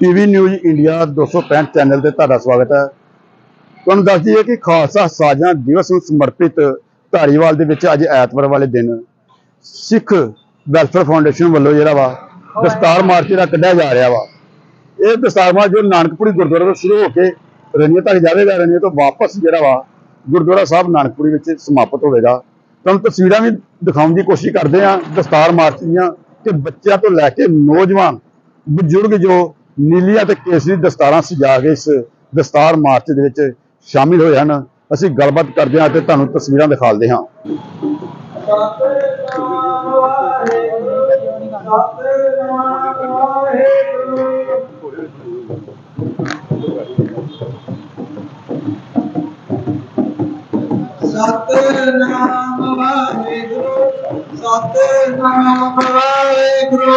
TV news India 265 channel ਤੇ ਤੁਹਾਡਾ ਸਵਾਗਤ ਹੈ। ਤੁਹਾਨੂੰ ਦੱਸ ਦਈਏ ਕਿ ਖਾਲਸਾ ਸਾਜਾਂ ਦਿਵਸ ਨੂੰ ਸਮਰਪਿਤ ਧਾਰੀਵਾਲ ਦੇ ਵਿੱਚ ਅੱਜ ਐਤਵਾਰ ਵਾਲੇ ਦਿਨ ਸਿੱਖ ਵੈਲਫੇਅਰ ਫਾਊਂਡੇਸ਼ਨ ਵੱਲੋਂ ਜਿਹੜਾ ਵਾ ਦਸਤਾਰ ਮਾਰਚ ਦਾ ਕੱਢਿਆ ਜਾ ਰਿਹਾ ਵਾ। ਇਹ ਦਸਤਾਰ ਮਾਰਚ ਜੋ ਨਾਨਕਪੁਰੀ ਗੁਰਦੁਆਰਾ ਤੋਂ ਸ਼ੁਰੂ ਹੋ ਕੇ ਰਣੀਏ ਤੱਕ ਜਾਵੇਗਾ ਰਣੀਏ ਤੋਂ ਵਾਪਸ ਜਿਹੜਾ ਵਾ ਗੁਰਦੁਆਰਾ ਸਾਹਿਬ ਨਾਨਕਪੁਰੀ ਵਿੱਚ ਸਮਾਪਤ ਹੋਵੇਗਾ। ਤੁਹਾਨੂੰ ਤਸਵੀਰਾਂ ਵੀ ਦਿਖਾਉਣ ਦੀ ਕੋਸ਼ਿਸ਼ ਕਰਦੇ ਹਾਂ, ਦਸਤਾਰ ਮਾਰਚ ਦੀਆਂ ਕਿ ਬੱਚਿਆਂ ਤੋਂ ਲੈ ਕੇ ਨੌਜਵਾਨ, ਬਜ਼ੁਰਗ ਜੋ ਨੀਲੀਆਂ ਤੇ ਕੇਸਰੀ ਦਸਤਾਰਾਂ ਸਜਾ ਕੇ ਇਸ ਦਸਤਾਰ ਮਾਰਚ ਦੇ ਵਿੱਚ ਸ਼ਾਮਿਲ ਹੋਏ ਹਨ। ਅਸੀਂ ਗੱਲਬਾਤ ਕਰਦੇ ਹਾਂ ਤੇ ਤੁਹਾਨੂੰ ਤਸਵੀਰਾਂ ਦਿਖਾਉਂਦੇ ਹਾਂ। ਸਤਨਾਮ ਵਾਹਿਗੁਰੂ ਸਤਨਾਮ ਵਾਹਿਗੁਰੂ।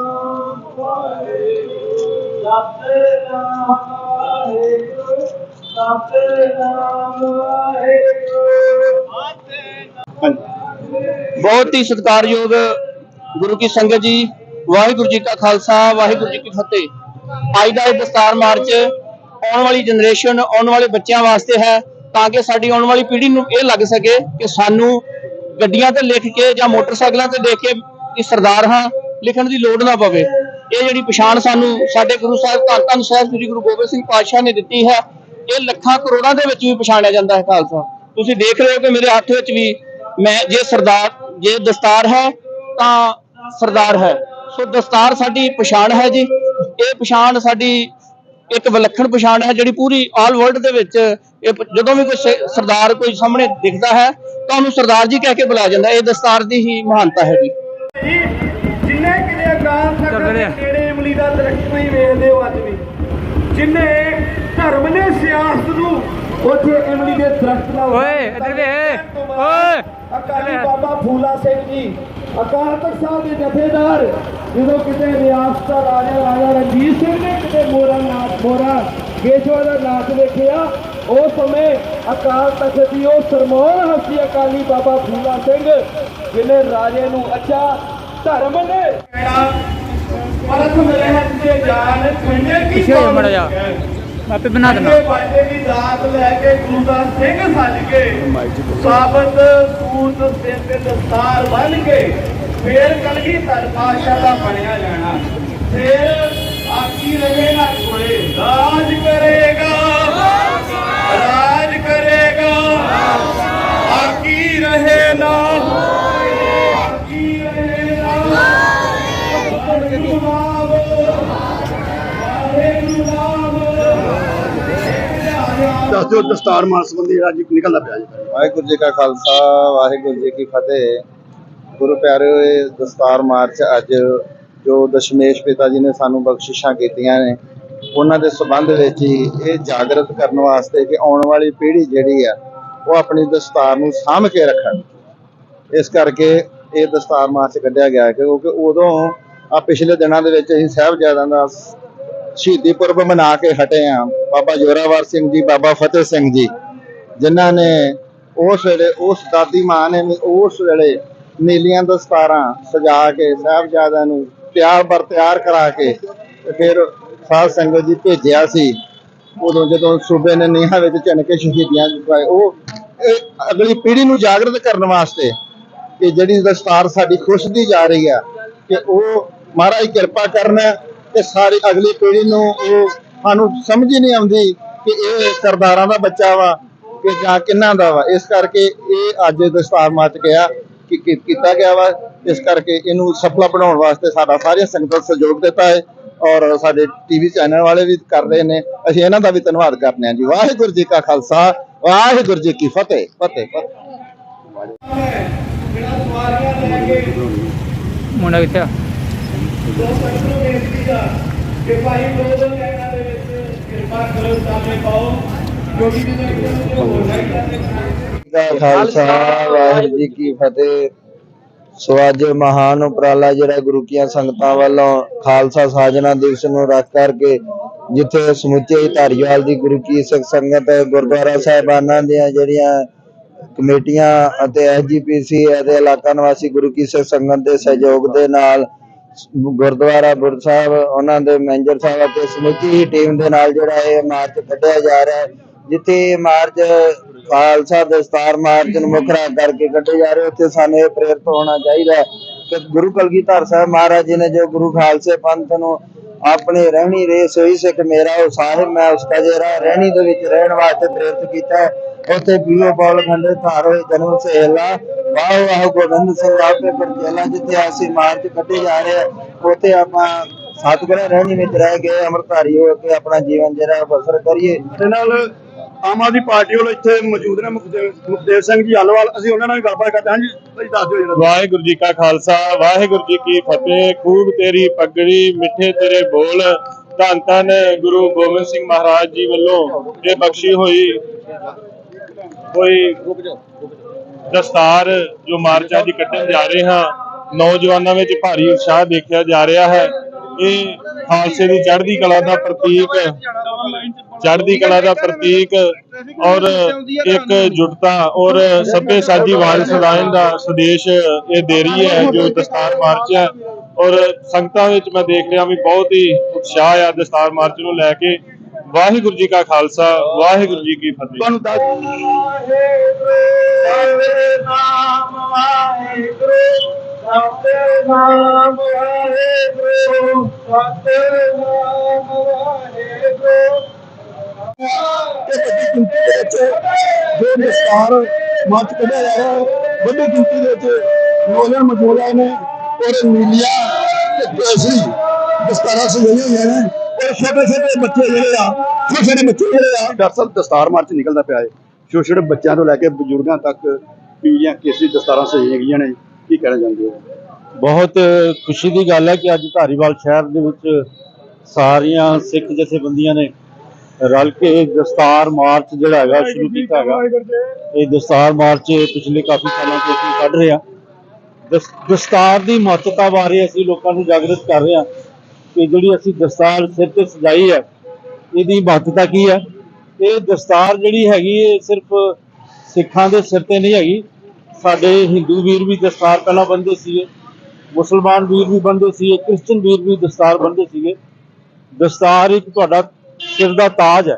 ਸਤਨਾਮ ਵਾਹਿਗੁਰੂ ਸਤਨਾਮ ਵਾਹਿਗੁਰੂ ਬਹੁਤ ਹੀ ਸਤਿਕਾਰਯੋਗ ਗੁਰੂ ਕੀ ਸੰਗਤ ਜੀ, ਵਾਹਿਗੁਰੂ ਜੀ ਕਾ ਖਾਲਸਾ, ਵਾਹਿਗੁਰੂ ਜੀ ਕੀ ਫਤਿਹ। ਅੱਜ ਦਾ ਇਹ ਦਸਤਾਰ ਮਾਰਚ ਆਉਣ ਵਾਲੀ ਜਨਰੇਸ਼ਨ, ਆਉਣ ਵਾਲੇ ਬੱਚਿਆਂ ਵਾਸਤੇ ਹੈ, ਤਾਂ ਕਿ ਸਾਡੀ ਆਉਣ ਵਾਲੀ ਪੀੜ੍ਹੀ ਨੂੰ ਇਹ ਲੱਗ ਸਕੇ ਕਿ ਸਾਨੂੰ ਗੱਡੀਆਂ ਤੇ ਲਿਖ ਕੇ ਜਾਂ ਮੋਟਰਸਾਈਕਲਾਂ ਤੇ ਦੇਖ ਕੇ ਕਿ ਸਰਦਾਰ ਹਾਂ, ਲਿਖਣ ਦੀ ਲੋੜ ਨਾ ਪਵੇ। ਇਹ ਜਿਹੜੀ ਪਛਾਣ ਸਾਨੂੰ ਸਾਡੇ ਗੁਰੂ ਸਾਹਿਬ ਧੰਨ ਧੰਨ ਸਾਹਿਬ ਸ੍ਰੀ ਗੁਰੂ ਗੋਬਿੰਦ ਸਿੰਘ ਪਾਤਸ਼ਾਹ ਨੇ ਦਿੱਤੀ ਹੈ, ਇਹ ਲੱਖਾਂ ਕਰੋੜਾਂ ਦੇ ਵਿੱਚ ਵੀ ਪਛਾਣਿਆ ਜਾਂਦਾ ਹੈ ਖਾਲਸਾ। ਤੁਸੀਂ ਦੇਖ ਰਹੇ ਹੋ ਕਿ ਮੇਰੇ ਹੱਥ ਵਿੱਚ ਵੀ ਮੈਂ ਜੇ ਸਰਦਾਰ, ਜੇ ਦਸਤਾਰ ਹੈ, ਤਾਂ ਸਰਦਾਰ ਹੈ। ਸੋ ਦਸਤਾਰ ਸਾਡੀ ਪਛਾਣ ਹੈ ਜੀ। ਇਹ ਪਛਾਣ ਸਾਡੀ ਇੱਕ ਵਿਲੱਖਣ ਪਛਾਣ ਹੈ, ਜਿਹੜੀ ਪੂਰੀ ਆਲ ਵਰਲਡ ਦੇ ਵਿੱਚ ਇਹ ਜਦੋਂ ਵੀ ਕੋਈ ਸਰਦਾਰ ਕੋਈ ਸਾਹਮਣੇ ਦਿਖਦਾ ਹੈ, ਤਾਂ ਉਹਨੂੰ ਸਰਦਾਰ ਜੀ ਕਹਿ ਕੇ ਬੁਲਾਇਆ ਜਾਂਦਾ ਇਹ ਦਸਤਾਰ ਦੀ ਹੀ ਮਹਾਨਤਾ ਹੈ ਜੀ। ਅਕਾਲ ਤਖਤ ਦੇ ਨੇੜੇ ਇਮਲੀ ਦਾ ਦਰਖਤ ਨਹੀਂ ਵੇਖਦੇ ਹੋ ਅੱਜ ਵੀ ਜਿੰਨੇ ਧਰਮ ਨੇ ਸਿਆਸਤ ਨੂੰ ਉੱਥੇ ਇਮਲੀ ਦੇ ਦਰਖਤ ਨਾਲ ਓਏ, ਇੱਧਰ ਵੇਖ। ਓਏ। ਅਕਾਲੀ ਬਾਬਾ ਫੂਲਾ ਸਿੰਘ ਜੀ ਅਕਾਲ ਤਖਤ ਸਾਹਿਬ ਦੇ ਜਥੇਦਾਰ ਜਦੋਂ ਕਿਤੇ ਰਿਆਸਤ ਦਾ ਰਾਜਾ ਰਾਜਾ ਰਣਜੀਤ ਸਿੰਘ ਨੇ ਕਿਤੇ ਮੋਰਾ ਨਾਥ ਮੋਰਾ ਕੇਸ਼ਵ ਦਾ ਨਾਥ ਵੇਖਿਆ ਉਸ ਸਮੇਂ ਅਕਾਲ ਤਖਤ ਦੀ ਉਹ ਸਰਮੌਨ ਹਸਤੀ ਅਕਾਲੀ ਬਾਬਾ ਫੂਲਾ ਸਿੰਘ ਜਿਹਨੇ ਰਾਜੇ ਨੂੰ ਅੱਛਾ ਧਰਮ ਨੇ ਪਰਖ ਮਿਲੇ ਹੱਥ ਦੇ ਜਾਨ ਖੰਡੇ ਕੀ ਪਿੱਛੇ ਹੋ ਮਾੜਾ ਜਿਹਾ। ਆਪੇ ਬਣਾ ਦੇਣਾ। ਬਾਜੇ ਦੀ ਦਾਤ ਲੈ ਕੇ ਗੁਰੂ ਦਾ ਸਿੰਘ ਸੱਜ ਕੇ। ਸਾਬਤ ਸੂਤ ਸਿਰ ਤੇ ਦਸਤਾਰ ਬੰਨ ਕੇ ਫੇਰ ਕਲਗੀ ਧਰ ਪਾਸ਼ਾ ਦਾ ਬਣਿਆ ਜਾਣਾ। ਫੇਰ ਆਕੀ ਰਹੇ ਨਾ ਕੋਲੇ ਰਾਜ ਕਰੇਗਾ। ਰਾਜ ਕਰੇਗਾ। ਆਕੀ ਰਹੇ ਨਾ ਦੱਸ ਦਿਓ, ਦਸਤਾਰ ਮਾਰਚ ਸੰਬੰਧੀ ਜਿਹੜਾ ਅੱਜ ਨਿਕਲਦਾ ਪਿਆ ਜੀ। ਵਾਹਿਗੁਰੂ ਜੀ ਕਾ ਖਾਲਸਾ, ਵਾਹਿਗੁਰੂ ਜੀ ਕੀ ਫਤਿਹ। ਗੁਰੂ ਪਿਆਰਿਓ ਦਸਤਾਰ ਮਾਰਚ ਅੱਜ ਜੋ ਦਸ਼ਮੇਸ਼ ਪਿਤਾ ਜੀ ਨੇ ਸਾਨੂੰ ਬਖਸ਼ਿਸ਼ਾਂ ਕੀਤੀਆਂ ਨੇ, ਉਹਨਾਂ ਦੇ ਸਬੰਧ ਵਿੱਚ ਹੀ ਇਹ ਜਾਗਰਤ ਕਰਨ ਵਾਸਤੇ ਕਿ ਆਉਣ ਵਾਲੀ ਪੀੜ੍ਹੀ ਜਿਹੜੀ ਆ, ਉਹ ਆਪਣੀ ਦਸਤਾਰ ਨੂੰ ਸਾਂਭ ਕੇ ਰੱਖਣ। ਇਸ ਕਰਕੇ ਇਹ ਦਸਤਾਰ ਮਾਰਚ ਕੱਢਿਆ ਗਿਆ ਕਿਉਂਕਿ ਉਦੋਂ ਆ ਪਿਛਲੇ ਦਿਨਾਂ ਦੇ ਵਿੱਚ ਅਸੀਂ ਸਾਹਿਬਜ਼ਾਦਿਆਂ ਦਾ ਸ਼ਹੀਦੀ ਪੁਰਬ ਮਨਾ ਕੇ ਹਟੇ ਆ। ਬਾਬਾ ਜੋਰਾਵਰ ਸਿੰਘ ਜੀ, ਬਾਬਾ ਫਤਿਹ ਸਿੰਘ ਜੀ, ਜਿਨ੍ਹਾਂ ਨੇ ਉਸ ਵੇਲੇ ਉਸ ਦਾਦੀ ਮਾਂ ਨੇ ਵੀ ਉਸ ਵੇਲੇ ਨੀਲੀਆਂ ਦਸਤਾਰਾਂ ਸਜਾ ਕੇ, ਸਾਹਿਬਜ਼ਾਦਿਆਂ ਨੂੰ ਤਿਆਰ ਬਰ ਤਿਆਰ ਕਰਾ ਕੇ ਤੇ ਫਿਰ ਸਾਧ ਸੰਗਤ ਜੀ ਭੇਜਿਆ ਸੀ। ਉਦੋਂ ਜਦੋਂ ਸੂਬੇ ਨੇ ਨੀਹਾਂ ਵਿੱਚ ਚਿਣ ਕੇ ਸ਼ਹੀਦੀਆਂ ਚੁਕਾਏ ਉਹ ਅਗਲੀ ਪੀੜ੍ਹੀ ਨੂੰ ਜਾਗਰਤ ਕਰਨ ਵਾਸਤੇ ਕਿ ਜਿਹੜੀ ਦਸਤਾਰ ਸਾਡੀ ਖੁਸ਼ਦੀ ਜਾ ਰਹੀ ਆ, ਕਿ ਉਹ ਮਹਾਰਾਜ ਕਿਰਪਾ ਕਰਨ ਤੇ ਸਾਰੀ ਅਗਲੀ ਪੀੜ੍ਹੀ ਨੂੰ ਉਹ ਸਾਨੂੰ ਸਮਝ ਹੀ ਨਹੀਂ ਆਉਂਦੀ ਕਿ ਇਹ ਸਰਦਾਰਾਂ ਦਾ ਬੱਚਾ ਵਾ ਕਿ ਜਾਂ ਕਿੰਨਾ ਦਾ ਵਾ। ਇਸ ਕਰਕੇ ਇਹ ਅੱਜ ਦਸਤਾਰ ਮਾਰਚ ਗਿਆ ਕਿ ਕੀਤਾ ਗਿਆ ਵਾ। ਇਸ ਕਰਕੇ ਇਹਨੂੰ ਸਫਲਾ ਬਣਾਉਣ ਵਾਸਤੇ ਸਾਡਾ ਸਾਰੀਆਂ ਸੰਗਤਾਂ ਸਹਿਯੋਗ ਦਿੱਤਾ ਹੈ ਔਰ ਸਾਡੇ ਟੀਵੀ ਚੈਨਲ ਵਾਲੇ ਵੀ ਕਰ ਰਹੇ ਨੇ। ਅਸੀਂ ਇਹਨਾਂ ਦਾ ਵੀ ਧੰਨਵਾਦ ਕਰਦੇ ਹਾਂ ਜੀ। ਵਾਹਿਗੁਰੂ ਜੀ ਕਾ ਖਾਲਸਾ, ਵਾਹਿਗੁਰੂ ਜੀ ਕੀ ਫਤਿਹ ਫਤਿਹ ਫਤਿਹ। ਮੁੰਡਾ ਕਿੱਥੇ ਆ ਦੋ ਬੇਨਤੀ ਆ ਕਿ ਭਾਈ ਦੋ ਲੈਣਾ ਦੇ ਵਿੱਚ ਕਿਰਪਾ ਕਰੋ ਸਾਹਮਣੇ ਪਾਓ ਕਿਉਂਕਿ ਜਦੋਂ ਇੱਕ ਹੋਰ ਲਾਈਟਾਂ ਖਾਲਸਾ, ਵਾਹਿਗੁਰੂ ਜੀ ਕੀ ਫਤਿਹ। ਸੋ ਅੱਜ ਮਹਾਨ ਉਪਰਾਲਾ ਜਿਹੜਾ ਗੁਰੂ ਕੀਆਂ ਸੰਗਤਾਂ ਵੱਲੋਂ ਖਾਲਸਾ ਸਾਜਨਾ ਦਿਵਸ ਨੂੰ ਰੱਖ ਕਰਕੇ ਜਿੱਥੇ ਸਮੁੱਚੇ ਧਾਰੀਵਾਲ ਦੀ ਗੁਰੂ ਕੀ ਸਿੱਖ ਸੰਗਤ, ਗੁਰਦੁਆਰਾ ਸਾਹਿਬਾਨਾਂ ਦੀਆਂ ਜਿਹੜੀਆਂ ਕਮੇਟੀਆਂ ਅਤੇ ਐਸਜੀਪੀਸੀ ਅਤੇ ਇਲਾਕਾ ਨਿਵਾਸੀ ਗੁਰੂ ਕੀ ਸਿੱਖ ਸੰਗਤ ਦੇ ਸਹਿਯੋਗ ਦੇ ਨਾਲ ਗੁਰਦੁਆਰਾ ਬੁਰ ਸਾਹਿਬ, ਉਹਨਾਂ ਦੇ ਮੈਨੇਜਰ ਸਾਹਿਬ ਅਤੇ ਸਮੁੱਚੀ ਹੀ ਟੀਮ ਦੇ ਨਾਲ ਜਿਹੜਾ ਇਹ ਮਾਰਚ ਕੱਢਿਆ ਜਾ ਰਿਹਾ ਹੈ, ਜਿੱਥੇ ਇਹ ਮਾਰਚ ਖਾਲਸਾ ਦਸਤਾਰ ਮਾਰਚ ਨੂੰ ਮੁੱਖ ਰੱਖ ਕਰਕੇ ਕੱਢੇ ਜਾ ਰਹੇ, ਉੱਥੇ ਸਾਨੂੰ ਇਹ ਪ੍ਰੇਰਿਤ ਹੋਣਾ ਚਾਹੀਦਾ ਹੈ ਕਿ ਗੁਰੂ ਕਲਗੀਧਰ ਸਾਹਿਬ ਮਹਾਰਾਜ ਜੀ ਨੇ ਜੋ ਗੁਰੂ ਖਾਲਸੇ ਪੰਥ ਨੂੰ ਆਪਣੀ ਰਹਿਣੀ ਰੇ ਸੋਈ ਸਿੱਖ ਮੇਰਾ ਉਹ ਸਾਹਿਬ ਮੈਂ ਉਸ ਦਾ ਜਿਹੜਾ ਰਹਿਣੀ ਦੇ ਵਿੱਚ ਰਹਿਣ ਵਾਸਤੇ ਪ੍ਰੇਰਿਤ ਕੀਤਾ ਹੈ। ਉੱਥੇ ਪੀਓ ਖੰਡੇ ਧਾਰ ਹੋਏ ਜਨਮ ਸਹੇਲਾ ਵਾਹ ਵਾਹ ਗੋਬਿੰਦ ਸਿੰਘ ਆਪੇ ਪਰਚੇਲਾ ਜਿੱਥੇ ਅਸੀਂ ਮਾਰਚ ਕੱਢੇ ਜਾ ਰਹੇ ਹਾਂ, ਉੱਥੇ ਆਪਾਂ ਸਤਿਗੁਰਾਂ ਰਹਿਣੀ ਵਿੱਚ ਰਹਿ ਗਏ ਅੰਮ੍ਰਿਤਧਾਰੀ ਹੋ ਕੇ ਆਪਣਾ ਜੀਵਨ ਜਿਹੜਾ ਬਸਰ ਕਰੀਏ। ਤੇ ਨਾਲ ਆਮ ਆਦਮੀ ਪਾਰਟੀ ਵੱਲੋਂ ਇੱਥੇ ਮੌਜੂਦ ਨੇ ਮੁਖਦੇਵ ਸਿੰਘ ਜੀ ਹਲਵਾਲ ਅਸੀਂ ਉਹਨਾਂ ਨਾਲ ਵੀ ਗੱਲਬਾਤ ਕਰਦੇ ਹਾਂ ਜੀ। ਤੁਸੀਂ ਦੱਸ ਦਿਓ ਜਰਾ। ਵਾਹਿਗੁਰੂ ਜੀ ਕਾ ਖਾਲਸਾ, ਵਾਹਿਗੁਰੂ ਜੀ ਕੀ ਫਤਿਹ। ਖੂਬ ਤੇਰੀ ਪਗੜੀ, ਮਿੱਠੇ ਤੇਰੇ ਬੋਲ। ਧੰਨ ਧੰਨ ਗੁਰੂ ਗੋਬਿੰਦ ਸਿੰਘ ਮਹਾਰਾਜ ਜੀ ਵੱਲੋਂ ਇਹ ਬਖਸ਼ੀ ਹੋਈ ਕੋਈ ਦਸਤਾਰ ਜੋ ਮਾਰਚ ਅੱਜ ਕੱਢਣ ਜਾ ਰਹੇ ਹਾਂ। ਨੌਜਵਾਨਾਂ ਵਿੱਚ ਭਾਰੀ ਉਤਸ਼ਾਹ ਦੇਖਿਆ ਜਾ ਰਿਹਾ ਹੈ। ਇਹ ਖਾਲਸੇ ਦੀ ਚੜ੍ਹਦੀ ਕਲਾ ਦਾ ਪ੍ਰਤੀਕ ਚੜ੍ਹਦੀ ਕਲਾ ਦਾ ਪ੍ਰਤੀਕ ਔਰ ਇੱਕ ਜੁਟਤਾ ਔਰ ਸਭੇ ਸਾਜੀ ਵਾਲ ਸਦਾਇਨ ਦਾ ਸੰਦੇਸ਼ ਇਹ ਦੇ ਰਹੀ ਹੈ ਜੋ ਦਸਤਾਰ ਮਾਰਚ ਹੈ। ਔਰ ਸੰਗਤਾਂ ਵਿੱਚ ਮੈਂ ਦੇਖ ਰਿਹਾ ਵੀ ਬਹੁਤ ਹੀ ਉਤਸ਼ਾਹ ਆ ਦਸਤਾਰ ਮਾਰਚ ਨੂੰ ਲੈ ਕੇ। ਵਾਹਿਗੁਰੂ ਜੀ ਕਾ ਖਾਲਸਾ ਵਾਹਿਗੁਰੂ ਜੀ ਕੀ ਫਤਿਹ। ਤੁਹਾਨੂੰ ਦੱਸ ਨਾਮ ਵਾਹਿਗੁਰੂ ਸਤਿਨਾਮ ਵਾਹਿਗੁਰੂ ਸਤਿਨਾਮ ਵਾਹਿਗੁਰੂ ਕਿ ਵੱਡੀ ਗਿਣਤੀ ਦੇ ਵਿੱਚ ਜੋ ਦਸਤਾਰ ਮਾਰਚ ਕੱਢਿਆ ਜਾ ਰਿਹਾ ਹੈ ਵੱਡੀ ਗਿਣਤੀ ਦੇ ਵਿੱਚ ਨੌਜਵਾਨ ਮੌਜੂਦ ਆਏ ਨੇ ਔਰ ਨੀਲੀਆਂ ਤੇ ਕੇਸਰੀ ਦਸਤਾਰਾਂ ਸਜਾਈਆਂ ਹੋਈਆਂ ਨੇ ਔਰ ਛੋਟੇ ਛੋਟੇ ਬੱਚੇ ਜਿਹੜੇ ਆ ਛੋਟੇ ਛੋਟੇ ਬੱਚੇ ਜਿਹੜੇ ਆ ਡਾਕਟਰ ਸਾਹਿਬ ਦਸਤਾਰ ਮਾਰਚ ਨਿਕਲਦਾ ਪਿਆ ਹੈ। ਛੋਟੇ ਛੋਟੇ ਬੱਚਿਆਂ ਤੋਂ ਲੈ ਕੇ ਬਜ਼ੁਰਗਾਂ ਤੱਕ ਪੀਲੀਆਂ ਕੇਸਰੀ ਦਸਤਾਰਾਂ ਸਜਾਈਆਂ ਗਈਆਂ ਨੇ। ਕੀ ਕਹਿਣਾ ਚਾਹੁੰਦੇ ਹੋ? ਬਹੁਤ ਖੁਸ਼ੀ ਦੀ ਗੱਲ ਹੈ ਕਿ ਅੱਜ ਧਾਰੀਵਾਲ ਸ਼ਹਿਰ ਦੇ ਵਿੱਚ ਸਾਰੀਆਂ ਸਿੱਖ ਜਥੇਬੰਦੀਆਂ ਨੇ ਰਲ ਕੇ ਦਸਤਾਰ ਮਾਰਚ ਜਿਹੜਾ ਹੈਗਾ ਸ਼ੁਰੂ ਕੀਤਾ ਹੈਗਾ। ਇਹ ਦਸਤਾਰ ਮਾਰਚ ਪਿਛਲੇ ਕਾਫੀ ਸਾਲਾਂ ਤੋਂ ਅਸੀਂ ਕੱਢ ਰਹੇ ਹਾਂ। ਦਸ- ਦਸਤਾਰ ਦੀ ਮਹੱਤਤਾ ਬਾਰੇ ਅਸੀਂ ਲੋਕਾਂ ਨੂੰ ਜਾਗਰਤ ਕਰ ਰਹੇ ਹਾਂ ਕਿ ਜਿਹੜੀ ਅਸੀਂ ਦਸਤਾਰ ਸਿਰ ਤੇ ਸਜਾਈ ਹੈ, ਇਹਦੀ ਮਹੱਤਤਾ ਕੀ ਹੈ? ਇਹ ਦਸਤਾਰ ਜਿਹੜੀ ਹੈਗੀ ਇਹ ਸਿਰਫ ਸਿੱਖਾਂ ਦੇ ਸਿਰ ਤੇ ਨਹੀਂ ਹੈਗੀ। ਸਾਡੇ ਹਿੰਦੂ ਵੀਰ ਵੀ ਦਸਤਾਰ ਪਹਿਲਾਂ ਬੰਨ੍ਹਦੇ ਸੀਗੇ। ਮੁਸਲਮਾਨ ਵੀਰ ਵੀ ਬੰਨ੍ਹਦੇ ਸੀਗੇ, ਕ੍ਰਿਸਚਨ ਵੀਰ ਵੀ ਦਸਤਾਰ ਬੰਨ੍ਹਦੇ ਸੀਗੇ। ਦਸਤਾਰ ਇੱਕ ਤੁਹਾਡਾ ਸਿਰ ਦਾ ਤਾਜ ਹੈ।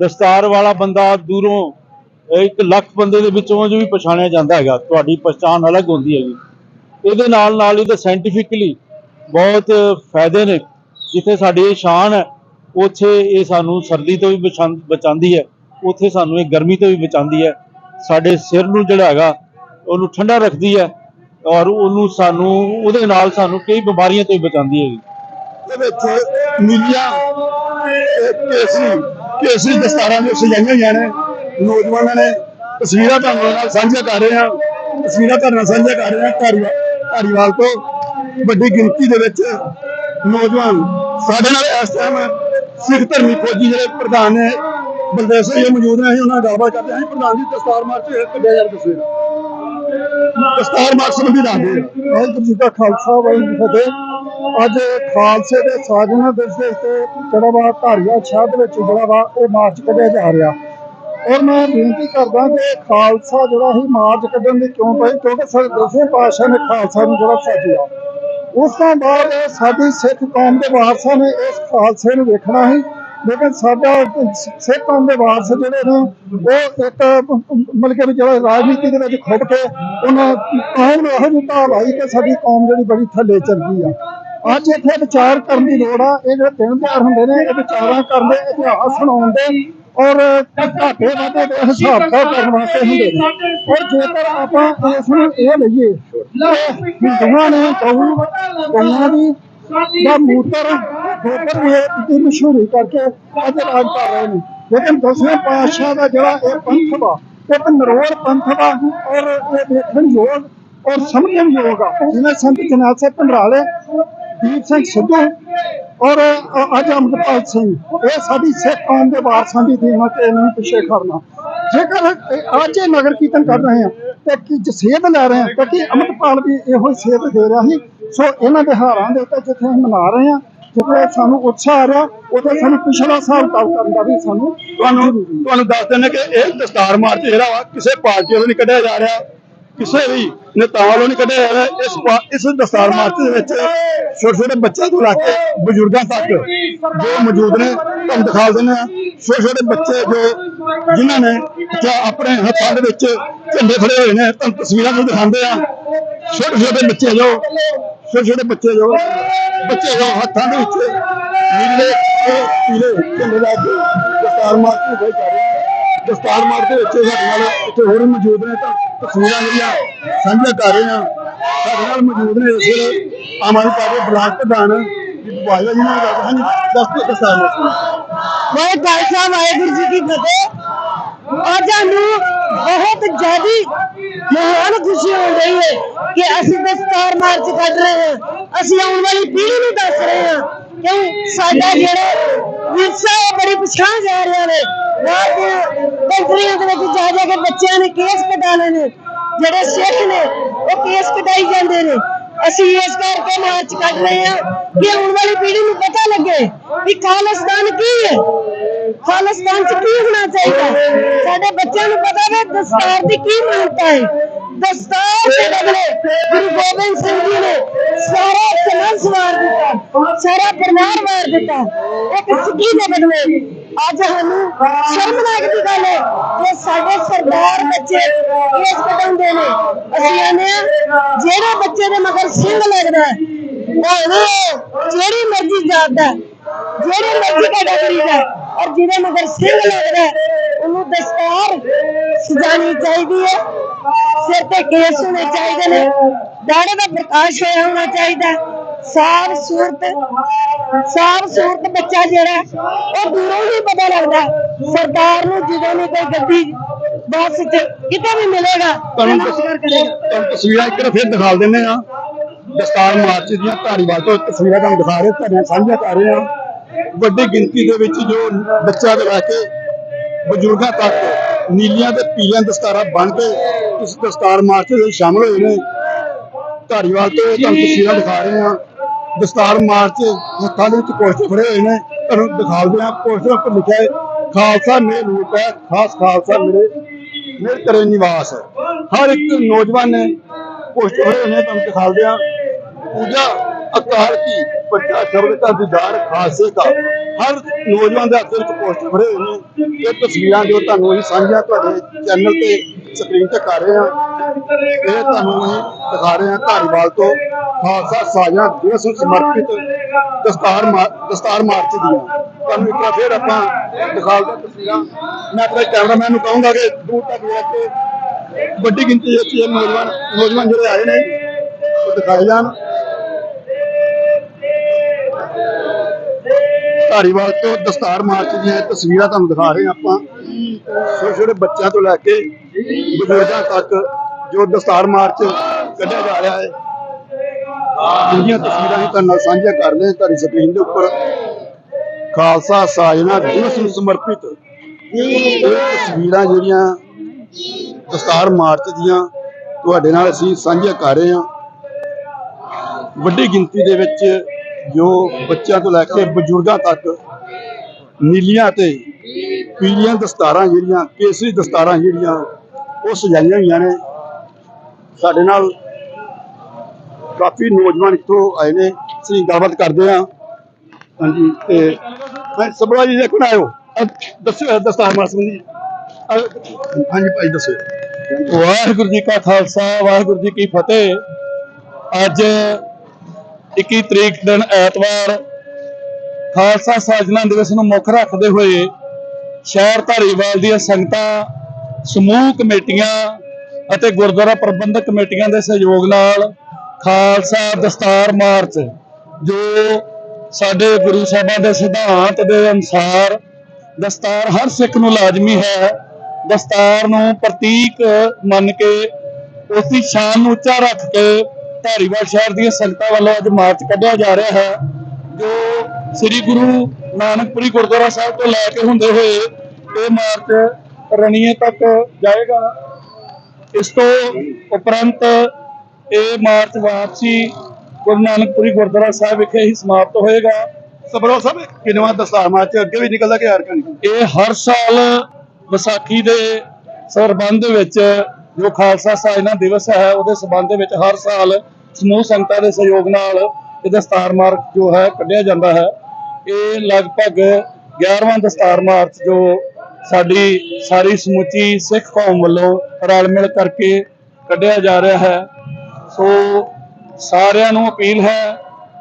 ਦਸਤਾਰ ਵਾਲਾ ਬੰਦਾ ਦੂਰੋਂ ਇੱਕ ਲੱਖ ਬੰਦੇ ਦੇ ਵਿੱਚੋਂ ਜੋ ਵੀ ਪਛਾਣਿਆ ਜਾਂਦਾ ਹੈਗਾ, ਤੁਹਾਡੀ ਪਛਾਣ ਅਲੱਗ ਹੁੰਦੀ ਹੈਗੀ। ਇਹਦੇ ਨਾਲ ਨਾਲ ਹੀ ਸਾਇੰਟੀਫਿਕਲੀ ਬਹੁਤ ਫਾਇਦੇ ਨੇ। ਜਿੱਥੇ ਸਾਡੀ ਇਹ ਸ਼ਾਨ ਹੈ, ਉੱਥੇ ਇਹ ਸਾਨੂੰ ਸਰਦੀ ਤੋਂ ਵੀ ਬਚਾਉਂ- ਬਚਾਉਂਦੀ ਹੈ। ਉੱਥੇ ਸਾਨੂੰ ਇਹ ਗਰਮੀ ਤੋਂ ਵੀ ਬਚਾਉਂਦੀ ਹੈ। ਸਾਡੇ ਸਿਰ ਨੂੰ ਜਿਹੜਾ ਹੈਗਾ, ਉਹਨੂੰ ਠੰਡਾ ਰੱਖਦੀ ਹੈ। ਔਰ ਉਹਨੂੰ ਸਾਨੂੰ, ਉਹਦੇ ਨਾਲ ਸਾਨੂੰ ਕਈ ਬਿਮਾਰੀਆਂ ਤੋਂ ਵੀ ਬਚਾਉਂਦੀ ਹੈਗੀ। ਦੇ ਵਿੱਚ ਨੀਲੀਆਂ ਕੇਸਰੀ ਕੇਸਰੀ ਦਸਤਾਰਾਂ ਜੋ ਸਜਾਈਆਂ ਹੋਈਆਂ ਨੇ, ਨੌਜਵਾਨਾਂ ਨੇ ਤਸਵੀਰਾਂ ਤੁਹਾਨੂੰ ਨਾਲ ਸਾਂਝੀਆਂ ਕਰ ਰਹੇ ਹਾਂ। ਤਸਵੀਰਾਂ ਤੁਹਾਡੇ ਨਾਲ ਸਾਂਝੀਆਂ ਕਰ ਰਹੇ ਹਾਂ ਧਾਰੀਵਾਲ ਧਾਰੀਵਾਲ ਤੋਂ। ਵੱਡੀ ਗਿਣਤੀ ਦੇ ਵਿੱਚ ਨੌਜਵਾਨ ਸਾਡੇ ਨਾਲ ਇਸ ਟਾਈਮ ਸਿੱਖ ਧਰਮੀ ਫੌਜੀ ਜਿਹੜੇ ਪ੍ਰਧਾਨ ਨੇ, ਬਲਦੇਵ ਸਿੰਘ ਮੌਜੂਦ ਨੇ, ਅਸੀਂ ਉਹਨਾਂ ਨਾਲ ਗੱਲਬਾਤ ਕਰਦੇ ਹਾਂ। ਅਸੀਂ ਪ੍ਰਧਾਨ ਜੀ ਦਸਤਾਰ ਮਾਰਚ ਕੱਢਿਆ ਯਾਰ ਦਸਤਾਰ ਮਾਰਚ ਸੰਬੰਧੀ ਦੱਸਦੇ ਵਾਹਿਗੁਰੂ ਜੀ ਕਾ ਖਾਲਸਾ, ਵਾਹਿਗੁਰੂ ਜੀ ਫਤਿਹ। ਅੱਜ ਖਾਲਸੇ ਦੇ ਸਾਜਨਾ ਦਿਵਸ ਦੇ ਉੱਤੇ ਜਿਹੜਾ ਵਾ ਧਾਰੀਵਾਲ ਸ਼ਹਿਰ ਦੇ ਵਿੱਚ ਜਿਹੜਾ ਵਾ ਇਹ ਮਾਰਚ ਕੱਢਿਆ ਜਾ ਰਿਹਾ। ਔਰ ਮੈਂ ਬੇਨਤੀ ਕਰਦਾ ਕਿ ਖਾਲਸਾ ਜਿਹੜਾ ਹੀ ਮਾਰਚ ਕੱਢਣ ਦੀ ਕਿਉਂ ਪਈ ਕਿਉਂਕਿ ਸਾਡੇ ਦਸਵੇਂ ਪਾਤਸ਼ਾਹ ਨੇ ਖਾਲਸਾ ਨੂੰ ਜਿਹੜਾ ਸਾਜਿਆ। ਉਸ ਤੋਂ ਬਾਅਦ ਸਾਡੀ ਸਿੱਖ ਕੌਮ ਦੇ ਵਾਰਸਾਂ ਨੇ ਇਸ ਖਾਲਸੇ ਨੂੰ ਵੇਖਣਾ ਸੀ। ਲੇਕਿਨ ਸਾਡਾ ਸਿੱਖ ਕੌਮ ਦੇ ਵਾਰਸ ਜਿਹੜੇ ਨੇ, ਉਹ ਇੱਕ ਮਤਲਬ ਕਿ ਜਿਹੜਾ ਰਾਜਨੀਤੀ ਦੇ ਵਿੱਚ ਖੁੱਟ ਕੇ ਉਹਨਾਂ ਕੌਮ ਨੂੰ ਇਹੋ ਜਿਹੀ ਢਾਲ ਆਈ ਕਿ ਸਾਡੀ ਕੌਮ ਜਿਹੜੀ ਬੜੀ ਥੱਲੇ ਚੱਲ ਗਈ ਆ। ਅੱਜ ਇੱਥੇ ਵਿਚਾਰ ਕਰਨ ਦੀ ਲੋੜ ਆ, ਇਹ ਜਿਹੜੇ ਦਿਨ ਤਿਉਹਾਰ ਹੁੰਦੇ ਨੇ, ਇਹ ਵਿਚਾਰਾਂ ਕਰਨ ਦੇ ਇਤਿਹਾਸ ਸੁਣਾਉਣ ਦੇ ਔਰ ਘਾਟੇ ਵਾਧੇ ਦੇ ਹਿਸਾਬ ਕਿਤਾਬ ਕਰਨ ਵਾਸਤੇ ਹੁੰਦੇ ਨੇ। ਔਰ ਜੇਕਰ ਆਪਾਂ ਇਸ ਨੂੰ ਇਹ ਲਈਏ ਕਿ ਹਿੰਦੂਆਂ ਨੇ ਗਊ ਗਊਆਂ ਦੀ ਦਾ ਮੂਤਰ ਗੋਬਰ ਵੀ ਦੀ ਮਸ਼ਹੂਰੀ ਕਰਕੇ ਅੱਜ ਰਾਜ ਕਰ ਰਹੇ ਨੇ ਲੇਕਿਨ ਦਸਵੇਂ ਪਾਤਸ਼ਾਹ ਦਾ ਜਿਹੜਾ ਇਹ ਪੰਥ ਵਾ ਇੱਕ ਨਰੋੜ ਪੰਥ ਵਾ, ਔਰ ਇਹ ਦੇਖਣ ਯੋਗ ਔਰ ਸਮਝਣ ਯੋਗ ਆ। ਜਿਵੇਂ ਸੰਤ ਜਨਾਬ ਸਿੰਘ ਭੰਡਰਾਲੇ, ਦੀਪ ਸਿੰਘ ਸਿੱਧੂ ਔਰ ਅੱਜ ਅਮਰਪਾਲ ਸਿੰਘ, ਇਹ ਸਾਡੀ ਸਿੱਖ ਕੌਮ ਦੇ ਵਾਰਸਾਂ ਦੀ ਦੇਣ ਤੇ ਇਹਨਾਂ ਨੂੰ ਪਿੱਛੇ ਖੜਨਾ। ਜੇਕਰ ਅੱਜ ਇਹ ਨਗਰ ਕੀਰਤਨ ਕਰ ਰਹੇ ਆ, ਤੇ ਕੀ ਜਸੇਦ ਲੈ ਰਹੇ ਆ, ਤਾਂ ਕਿ ਅਮਰਪਾਲ ਵੀ ਇਹੋ ਸੇਧ ਦੇ ਰਿਹਾ ਸੀ, ਸੋ ਇਹਨਾਂ ਦੇ ਹਾਰਾਂ ਦੇ ਉੱਤੇ ਜਿੱਥੇ ਅਸੀਂ ਮਨਾ ਰਹੇ ਆ ਜਿੱਥੇ ਸਾਨੂੰ ਉਤਸ਼ਾਹ ਆ ਰਿਹਾ ਉੱਥੇ ਸਾਨੂੰ ਪਿਛਲਾ ਸਾਲ ਤਾਲ ਕਰਨ ਦਾ ਵੀ ਸਾਨੂੰ ਤੁਹਾਨੂੰ ਤੁਹਾਨੂੰ ਦੱਸ ਦਿੰਦੇ ਕਿ ਇਹ ਦਸਤਾਰ ਮਾਰਚ ਜਿਹੜਾ ਵਾ ਕਿਸੇ ਪਾਰਟੀ ਵੱਲੋਂ ਨਹੀਂ ਕੱਢਿਆ ਜਾ ਰਿਹਾ ਕਿਸੇ ਵੀ ਨੇਤਾ ਵੱਲੋਂ ਨਹੀਂ ਕੱਢਿਆ ਜਾ ਰਿਹਾ ਇਸ ਇਸ ਦਸਤਾਰ ਮਾਰਚ ਦੇ ਵਿੱਚ ਛੋਟੇ ਛੋਟੇ ਬੱਚਿਆਂ ਤੋਂ ਲੈ ਕੇ ਬਜ਼ੁਰਗਾਂ ਤੱਕ ਜੋ ਮੌਜੂਦ ਨੇ ਤੁਹਾਨੂੰ ਦਿਖਾ ਦਿੰਦੇ ਆ ਛੋਟੇ ਛੋਟੇ ਬੱਚੇ ਜੋ ਜਿਨ੍ਹਾਂ ਨੇ ਆਪਣੇ ਹੱਥਾਂ ਦੇ ਵਿੱਚ ਝੰਡੇ ਫੜੇ ਹੋਏ ਨੇ ਤੁਹਾਨੂੰ ਤਸਵੀਰਾਂ ਤੋਂ ਦਿਖਾਉਂਦੇ ਆ ਛੋਟੇ ਛੋਟੇ ਬੱਚੇ ਜੋ ਛੋਟੇ ਛੋਟੇ ਬੱਚੇ ਜੋ ਬੱਚੇ ਜੋ ਹੱਥਾਂ ਦੇ ਵਿੱਚ। ਨੀਲੇ ਤੇ ਪੀਲੇ ਝੰਡੇ ਲੈ ਕੇ ਦਸਤਾਰ ਮਾਰਚ ਨੂੰ ਹੋਈ ਕਰ ਰਹੇ ਆ। ਦਸਤਾਰ ਮਾਰਚ ਵਿੱਚ ਸਾਡੇ ਨਾਲ ਇੱਥੇ ਹੋਰ ਵੀ ਮੌਜੂਦ ਨੇ, ਤਾਂ ਤਸਵੀਰਾਂ ਜਿਹੜੀਆਂ ਸਾਂਝੀਆਂ ਕਰ ਰਹੇ ਆ ਸਾਡੇ ਨਾਲ ਮੌਜੂਦ ਨੇ ਇਸ ਵੇਲੇ ਆਮ ਆਦਮੀ ਪਾਰਟੀ ਬਲਾਕ ਪ੍ਰਧਾਨ ਜੀ ਬਾਜਵਾ ਜੀ ਨਾਲ ਗੱਲ ਹਾਂਜੀ ਦਸ ਦਸਤਾਰ ਮਾਰਚ ਵਾਹਿਗੁਰੂ ਜੀ ਕੀ ਫਤਿਹ। ਅੱਜ ਸਾਨੂੰ ਬਹੁਤ ਜ਼ਿਆਦੀ ਮਹਾਨ ਖੁਸ਼ੀ ਹੋ ਰਹੀ ਹੈ ਕਿ ਅਸੀਂ ਦਸਤਾਰ ਮਾਰਚ ਕੱਢ ਰਹੇ ਹਾਂ। ਅਸੀਂ ਆਉਣ ਵਾਲੀ ਪੀੜ੍ਹੀ ਨੂੰ ਦੱਸ ਰਹੇ ਹਾਂ। ਕਿ ਸਾਡਾ ਜਿਹੜਾ ਵਿਰਸਾ ਹੈ ਬੜੀ ਪਛਾਣ ਜਾ ਰਿਹਾ ਨੇ ਬਾਹਰ ਕੰਟਰੀਆਂ ਦੇ ਵਿੱਚ ਜਾ ਜਾ ਕੇ ਬੱਚਿਆਂ ਨੇ ਕੇਸ ਕਟਾਣੇ ਨੇ। ਜਿਹੜੇ ਸਿੱਖ ਨੇ, ਉਹ ਕੇਸ ਕਟਾਈ ਜਾਂਦੇ ਨੇ। ਅਸੀਂ ਇਸ ਕਰਕੇ ਮਾਰਚ ਕੱਢ ਰਹੇ ਹਾਂ ਕਿ ਆਉਣ ਵਾਲੀ ਪੀੜ੍ਹੀ ਨੂੰ ਪਤਾ ਲੱਗੇ ਕਿ ਖਾਲਿਸਤਾਨ ਕੀ ਹੈ। ਖਾਲਿਸਤਾਨ ਚ ਕੀ ਹੋਣਾ ਚਾਹੀਦਾ? ਸਾਡੇ ਬੱਚਿਆਂ ਨੂੰ ਪਤਾ ਹੈ ਦਸਤਾਰ ਦੀ ਕੀ ਮਹੱਤਤਾ ਹੈ। ਦਸਤਾਰ ਦੇ ਬਦਲੇ ਗੁਰੂ ਗੋਬਿੰਦ ਸਿੰਘ ਜੀ ਨੇ ਸਾਰਾ ਸਮਾਜ ਸਵਾਰ ਦਿੱਤਾ, ਸਾਰਾ ਪਰਿਵਾਰ ਵਾਰ ਦਿੱਤਾ। ਇੱਕ ਸਿੱਖੀ ਦੇ ਬਦਲੇ ਅੱਜ ਸਾਨੂੰ ਸ਼ਰਮਨਾਕ ਦੀ ਗੱਲ ਹੈ? ਕਿ ਸਾਡੇ ਸਰਦਾਰ ਬੱਚੇ ਕੇਸ ਕਟਾਉਂਦੇ ਨੇ। ਅਸੀਂ ਆਨੇ ਜਿਹੜਾ ਬੱਚੇ ਦੇ ਮਗਰ ਸਿੰਘ ਲੱਗਦਾ ਹੈ, ਭਾਵੇਂ ਜਿਹੜੀ ਮਰਜ਼ੀ ਜਾਤ ਦਾ ਹੈ, ਮਰਜ਼ੀ ਕੈਟਾਗਰੀ ਦਾ ਔਰ ਜਿਹਦੇ ਮਗਰ ਸਿੰਘ ਲੱਗਦਾ ਉਹਨੂੰ ਦਸਤਾਰ ਸਜਾਣੀ ਚਾਹੀਦੀ ਹੈ ਸਿਰ ਤੇ ਕੇਸ ਹੋਣੇ ਚਾਹੀਦੇ ਨੇ ਦਾੜੇ ਦਾ ਪ੍ਰਕਾਸ਼ ਹੋਇਆ ਹੋਣਾ ਚਾਹੀਦਾ ਹੈ। ਸਾਫ਼ ਸੂਰਤ ਸਾਫ਼ ਸੂਰਤ ਬੱਚਾ ਜਿਹੜਾ ਹੈ, ਉਹ ਦੂਰੋਂ ਹੀ ਪਤਾ ਲੱਗਦਾ ਹੈ। ਸਰਦਾਰ ਨੂੰ ਜਦੋਂ ਵੀ ਕੋਈ ਗੱਡੀ ਬੱਸ ਚ ਕਿਤੇ ਵੀ ਮਿਲੇਗਾ ਤੁਹਾਨੂੰ ਤੁਹਾਨੂੰ ਤਸਵੀਰਾਂ ਇੱਕ ਵਾਰ ਫਿਰ ਦਿਖਾ ਦਿੰਦੇ ਆ ਦਸਤਾਰ ਮਾਰਚ ਦੀਆਂ ਧਾਰੀਵਾਲ ਤੋਂ ਤਸਵੀਰਾਂ ਤੁਹਾਨੂੰ ਦਿਖਾ ਰਹੇ ਤੁਹਾਡੇ ਨਾਲ ਸਾਂਝਾ ਕਰ ਰਹੇ ਆ ਵੱਡੀ ਗਿਣਤੀ ਦੇ ਵਿੱਚ ਜੋ ਤੋਂ ਲੈ ਕੇ ਬਜ਼ੁਰਗਾਂ ਤੱਕ ਨੀਲੀਆਂ ਤੇ ਪੀਲੀਆਂ ਦਸਤਾਰਾਂ ਬੰਨ ਕੇ ਇਸ ਦਸਤਾਰ ਮਾਰਚ ਦੇ ਵਿੱਚ ਸ਼ਾਮਲ ਹੋਏ ਨੇ। ਧਾਰੀਵਾਲ ਤੋਂ ਤੁਹਾਨੂੰ ਤਸਵੀਰਾਂ ਦਿਖਾ ਰਹੇ ਆ ਦਸਤਾਰ ਮਾਰਚ ਹੱਥਾਂ ਦੇ ਵਿੱਚ ਪੋਸਟਰ ਫੜੇ ਹੋਏ ਨੇ। ਤੁਹਾਨੂੰ ਦਿਖਾਉਂਦੇ ਆ ਪੋਸਟਰ ਉੱਪਰ ਲਿਖਿਆ ਹੈ, ਖਾਲਸਾ ਮੇਰੇ ਰੂਪ ਹੈ, ਖਾਸ ਖਾਲਸਾ ਮੇਰੇ ਮੇਰੇ ਕਰੇ ਨਿਵਾਸ ਹਰ ਇੱਕ ਨੌਜਵਾਨ ਨੇ ਪੋਸਟਰ ਫੜੇ ਹੋਏ ਨੇ, ਤੁਹਾਨੂੰ ਦਿਖਾਉਂਦੇ ਆ ਪੂਜਾ ਅਕਾਲ ਕੀ, ਬੱਚਾ ਸ਼ਬਦ ਦਾ ਦੀਦਾਰ ਖਾਲਸੇ ਦਾ। ਹਰ ਨੌਜਵਾਨ ਦੇ ਹੱਥ ਵਿੱਚ ਪੋਸਟਰ ਫੜੇ ਹੋਏ ਨੇ। ਇਹ ਤਸਵੀਰਾਂ ਜੋ ਤੁਹਾਨੂੰ ਅਸੀਂ ਸਾਂਝੀਆਂ ਤੁਹਾਡੇ ਚੈਨਲ ਤੇ ਸਕਰੀਨ ਤੇ ਕਰ ਰਹੇ ਹਾਂ। ਇਹ ਤੁਹਾਨੂੰ ਦਿਖਾ ਰਹੇ ਹਾਂ ਧਾਰੀਵਾਲ ਤੋਂ ਖਾਲਸਾ ਸਾਜਾ ਦਿਵਸ ਨੂੰ ਸਮਰਪਿਤ ਦਸਤਾਰ ਦਸਤਾਰ ਮਾਰਚ ਦੀਆਂ। ਤੁਹਾਨੂੰ ਇੱਕ ਵਾਰ ਫਿਰ ਆਪਾਂ ਦਿਖਾਉਂਦੇ ਤਸਵੀਰਾਂ। ਮੈਂ ਆਪਣੇ ਕੈਮਰਾਮੈਨ ਨੂੰ ਕਹੂੰਗਾ ਕਿ ਦੂਰ ਤੱਕ ਲੈ ਕੇ ਵੱਡੀ ਗਿਣਤੀ ਵਿੱਚ ਇਹ ਨੌਜਵਾਨ ਨੌਜਵਾਨ ਜਿਹੜੇ ਆਏ ਨੇ, ਉਹ ਦਿਖਾਏ ਜਾਣ। ਧਾਰੀਵਾਲ ਤੋਂ ਦਸਤਾਰ ਮਾਰਚ ਦੀਆਂ ਤਸਵੀਰਾਂ ਤੁਹਾਨੂੰ ਦਿਖਾ ਰਹੇ ਹਾਂ ਆਪਾਂ। ਛੋਟੇ ਛੋਟੇ ਬੱਚਿਆਂ ਤੋਂ ਲੈ ਕੇ ਬਜ਼ੁਰਗਾਂ ਤੱਕ ਜੋ ਦਸਤਾਰ ਮਾਰਚ ਕੱਢਿਆ ਜਾ ਰਿਹਾ ਹੈ। ਜਿਹੜੀਆਂ ਤਸਵੀਰਾਂ ਹੀ ਤੁਹਾਨੂੰ ਸਾਂਝੀਆਂ ਕਰ ਰਹੇ ਤੁਹਾਡੀ ਸਕਰੀਨ ਦੇ ਉੱਪਰ। ਖਾਲਸਾ ਸਾਜਨਾ ਦਿਵਸ ਨੂੰ ਸਮਰਪਿਤ ਇਹ ਤਸਵੀਰਾਂ ਜਿਹੜੀਆਂ ਦਸਤਾਰ ਮਾਰਚ ਦੀਆਂ ਤੁਹਾਡੇ ਨਾਲ ਅਸੀਂ ਸਾਂਝੀਆਂ ਕਰ ਰਹੇ ਹਾਂ। ਵੱਡੀ ਗਿਣਤੀ ਦੇ ਵਿੱਚ ਜੋ ਬੱਚਿਆਂ ਤੋਂ ਲੈ ਕੇ ਬਜ਼ੁਰਗਾਂ ਤੱਕ ਨੀਲੀਆਂ ਤੇ ਪੀਲੀਆਂ ਦਸਤਾਰਾਂ ਜਿਹੜੀਆਂ, ਕੇਸਰੀ ਦਸਤਾਰਾਂ ਜਿਹੜੀਆਂ ਉਹ ਸਜਾਈਆਂ ਹੋਈਆਂ ਨੇ। ਸਾਡੇ ਨਾਲ ਕਾਫੀ ਨੌਜਵਾਨ ਇੱਥੋਂ ਆਏ ਨੇ। ਅਸੀਂ ਗੱਲਬਾਤ ਕਰਦੇ ਹਾਂ। ਹਾਂਜੀ, ਤੇ ਹਾਂ ਸਭਰਾ ਜੀ, ਦੇਖੋ ਆਇਓ। ਅਹ ਦਸਤਾਰ ਮਾਰ ਸੰਬੰਧੀ। ਹਾਂਜੀ, ਭਾਈ ਦੱਸੋ। ਵਾਹਿਗੁਰੂ ਜੀ ਕਾ ਖਾਲਸਾ, ਵਾਹਿਗੁਰੂ ਜੀ ਕੀ ਫਤਿਹ। ਅੱਜ 21 ਤਰੀਕ ਦਿਨ ਐਤਵਾਰ, ਖਾਲਸਾ ਸਾਜਨਾ ਦਿਵਸ ਨੂੰ ਮੁੱਖ ਰੱਖਦੇ ਹੋਏ ਸ਼ਹਿਰ ਧਾਰੀਵਾਲ ਦੀਆਂ ਸੰਗਤਾਂ ਸਮੂਹ ਕਮੇਟੀਆਂ ਅਤੇ ਗੁਰਦੁਆਰਾ ਪ੍ਰਬੰਧਕ ਕਮੇਟੀਆਂ ਦੇ ਸਹਿਯੋਗ ਨਾਲ ਖਾਲਸਾ ਦਸਤਾਰ ਮਾਰਚ, ਜੋ ਸਾਡੇ ਗੁਰੂ ਸਾਹਿਬਾਂ ਦੇ ਸਿਧਾਂਤ ਦੇ ਅਨੁਸਾਰ ਦਸਤਾਰ ਹਰ ਸਿੱਖ ਨੂੰ ਲਾਜ਼ਮੀ ਹੈ, ਦਸਤਾਰ ਨੂੰ ਪ੍ਰਤੀਕ ਮੰਨ ਕੇ ਉਸ ਦੀ ਸ਼ਾਨ ਨੂੰ ਉੱਚਾ ਰੱਖ ਕੇ ਧਾਰੀਵਾਲ ਸ਼ਹਿਰ ਦੀਆਂ ਸੰਗਤਾਂ ਵੱਲੋਂ ਅੱਜ ਮਾਰਚ ਕੱਢਿਆ ਜਾ ਰਿਹਾ ਹੈ, ਜੋ ਸ੍ਰੀ ਗੁਰੂ ਨਾਨਕਪੁਰੀ ਗੁਰਦੁਆਰਾ ਸਾਹਿਬ ਤੋਂ ਲੈ ਕੇ ਹੁੰਦੇ ਹੋਏ ਇਹ ਮਾਰਚ ਰਣੀਏ ਤੱਕ ਜਾਏਗਾ। ਇਸ ਤੋਂ ਉਪਰੰਤ ਇਹ ਮਾਰਚ ਵਾਪਸੀ ਗੁਰੂ ਨਾਨਕਪੁਰੀ ਗੁਰਦੁਆਰਾ ਸਾਹਿਬ ਵਿਖੇ ਹੀ ਸਮਾਪਤ ਹੋਏਗਾ। ਸਬਰੋ ਸਾਹਿਬ ਕਿਨਵਾ ਦਸਤਾਰ ਮਾਰਚ ਅੱਗੇ ਵੀ ਨਿਕਲਦਾ ਕਿ ਹਰ ਕਣੀ ਇਹ ਹਰ ਸਾਲ ਵਿਸਾਖੀ ਦੇ ਸੰਬੰਧ ਵਿੱਚ ਜੋ ਖਾਲਸਾ ਸਾਜਨਾ ਦਿਵਸ ਹੈ ਉਹਦੇ ਸੰਬੰਧ ਵਿੱਚ ਹਰ ਸਾਲ ਸਮੂਹ ਸੰਗਤਾਂ ਦੇ ਸਹਿਯੋਗ ਨਾਲ ਇਹ ਦਸਤਾਰ ਮਾਰਚ ਜੋ ਹੈ ਕੱਢਿਆ ਜਾਂਦਾ ਹੈ। ਇਹ ਲਗਭਗ 11ਵਾਂ ਦਸਤਾਰ ਮਾਰਚ ਜੋ ਸਾਡੀ ਸਾਰੀ ਸਮੁੱਚੀ ਸਿੱਖ ਕੌਮ ਵੱਲੋਂ ਰਲ ਮਿਲ ਕਰਕੇ ਕੱਢਿਆ ਜਾ ਰਿਹਾ ਹੈ। ਸੋ ਸਾਰਿਆਂ ਨੂੰ ਅਪੀਲ ਹੈ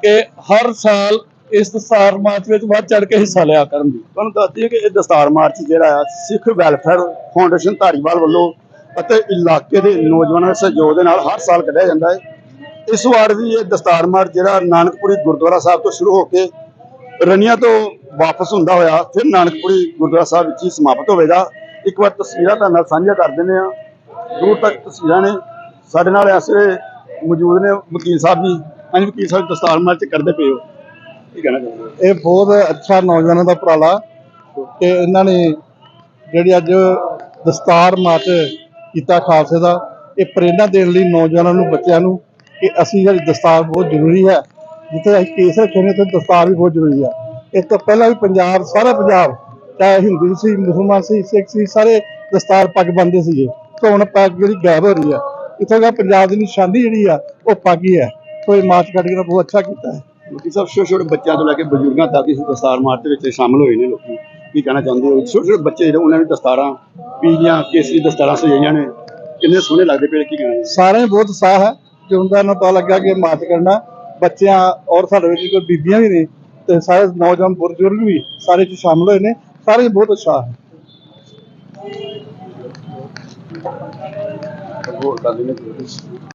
ਕਿ ਹਰ ਸਾਲ ਇਸ ਦਸਤਾਰ ਮਾਰਚ ਵਿੱਚ ਵੱਧ ਚੜ ਕੇ ਹਿੱਸਾ ਲਿਆ ਕਰਨ ਦੀ। ਤੁਹਾਨੂੰ ਦੱਸ ਦਈਏ ਕਿ ਇਹ ਦਸਤਾਰ ਮਾਰਚ ਜਿਹੜਾ ਆ, ਸਿੱਖ ਵੈਲਫੇਅਰ ਫਾਊਂਡੇਸ਼ਨ ਧਾਰੀਵਾਲ ਵੱਲੋਂ ਅਤੇ ਇਲਾਕੇ ਦੇ ਨੌਜਵਾਨਾਂ ਦੇ ਸਹਿਯੋਗ ਦੇ ਨਾਲ ਹਰ ਸਾਲ ਕੱਢਿਆ ਜਾਂਦਾ ਹੈ। ਇਸ ਵਾਰ ਵੀ ਇਹ ਦਸਤਾਰ ਮਾਰਚ ਜਿਹੜਾ ਨਾਨਕਪੁਰੀ ਗੁਰਦੁਆਰਾ ਸਾਹਿਬ ਤੋਂ ਸ਼ੁਰੂ ਹੋ ਕੇ ਰਣੀਆਂ ਤੋਂ ਵਾਪਸ ਹੁੰਦਾ ਹੋਇਆ, ਫਿਰ ਨਾਨਕਪੁਰੀ ਗੁਰਦੁਆਰਾ ਸਾਹਿਬ ਵਿੱਚ ਹੀ ਸਮਾਪਤ ਹੋਵੇਗਾ। ਇੱਕ ਵਾਰ ਤਸਵੀਰਾਂ ਤੁਹਾਡੇ ਨਾਲ ਸਾਂਝੀਆਂ ਕਰ ਦਿੰਦੇ ਆ ਦੂਰ ਤੱਕ ਤਸਵੀਰਾਂ ਨੇ। ਸਾਡੇ ਨਾਲ ਐਸੇ ਮੌਜੂਦ ਨੇ ਵਕੀਲ ਸਾਹਿਬ ਜੀ। ਹਾਂਜੀ, ਵਕੀਲ ਸਾਹਿਬ, ਦਸਤਾਰ ਮਾਰਚ ਕਰਦੇ ਪਏ ਹੋ। ਕੀ ਕਹਿਣਾ ਚਾਹੁੰਦੇ ਇਹ ਬਹੁਤ ਅੱਛਾ ਨੌਜਵਾਨਾਂ ਦਾ ਉਪਰਾਲਾ ਕਿ ਇਹਨਾਂ ਨੇ ਜਿਹੜੀ ਅੱਜ ਦਸਤਾਰ ਮਾਰਚ ਕੀਤਾ ਖਾਲਸੇ ਦਾ, ਇਹ ਪ੍ਰੇਰਣਾ ਦੇਣ ਲਈ ਨੌਜਵਾਨਾਂ ਨੂੰ, ਬੱਚਿਆਂ ਨੂੰ ਕਿ ਅਸੀਂ ਜਿਹੜੀ ਦਸਤਾਰ ਬਹੁਤ ਜ਼ਰੂਰੀ ਹੈ। ਜਿੱਥੇ ਅਸੀਂ ਕੇਸ ਰੱਖੇ ਨੇ ਉੱਥੇ ਦਸਤਾਰ ਵੀ ਬਹੁਤ ਜ਼ਰੂਰੀ ਹੈ ਇਸ ਤੋਂ ਪਹਿਲਾਂ ਵੀ ਪੰਜਾਬ ਸਾਰਾ ਪੰਜਾਬ ਚਾਹੇ ਹਿੰਦੂ ਸੀ ਮੁਸਲਮਾਨ ਸੀ ਸਿੱਖ ਸੀ ਸਾਰੇ ਦਸਤਾਰ ਪੱਗ ਬੰਨਦੇ ਸੀਗੇ। ਤੇ ਹੁਣ ਪੱਗ ਜਿਹੜੀ ਗਾਇਬ ਹੋ ਰਹੀ ਹੈ ਇੱਥੋਂ ਦਾ ਪੰਜਾਬ ਦੀ ਨਿਸ਼ਾਨੀ ਜਿਹੜੀ ਆ ਉਹ ਪੱਗ ਹੀ। ਸੋ ਇਹ ਮਾਰਚ ਕੱਢ ਕੇ ਬਹੁਤ ਅੱਛਾ ਕੀਤਾ ਹੈ। ਲੋਕੀ ਸਭ ਛੋਟੇ ਛੋਟੇ ਬੱਚਿਆਂ ਤੋਂ ਲੈ ਕੇ ਬਜ਼ੁਰਗਾਂ ਤੱਕ ਇਸ ਦਸਤਾਰ ਮਾਰਚ ਦੇ ਵਿੱਚ ਸ਼ਾਮਲ ਹੋਏ ਨੇ ਲੋਕੀ। ਕੀ ਕਹਿਣਾ ਚਾਹੁੰਦੇ ਹੋ? ਛੋਟੇ ਛੋਟੇ ਬੱਚੇ ਜਿਹੜੇ ਉਹਨਾਂ ਨੇ ਦਸਤਾਰਾਂ ਪੀਲੀਆਂ ਕੇਸਰੀ ਦਸਤਾਰਾਂ ਸਜਾਈਆਂ ਨੇ। ਕਿੰਨੇ ਸੋਹਣੇ ਲੱਗਦੇ ਪਏ ਕੀ ਕਹਿਣਾ ਸਾਰਿਆਂ ਨੂੰ ਬਹੁਤ ਉਤਸ਼ਾਹ ਹੈ ਕਿ ਉਹਨਾਂ ਨੂੰ ਪਤਾ ਲੱਗਾ ਕਿ ਮਾਰਚ ਕਰਨਾ ਬੱਚਿਆਂ ਔਰ ਸਾਡੇ ਵਿੱਚ ਕੋਈ ਬੀਬੀਆਂ ਵੀ ਨੇ ਤੇ ਸਾਰੇ ਨੌਜਵਾਨ ਬਜ਼ੁਰਗ ਵੀ ਸਾਰੇ ਚ ਸ਼ਾਮਲ ਹੋਏ ਨੇ ਸਾਰੇ ਬਹੁਤ ਉਤਸ਼ਾਹ ਹੈ। ਹੋਰ ਗੱਲ ਨਹੀਂ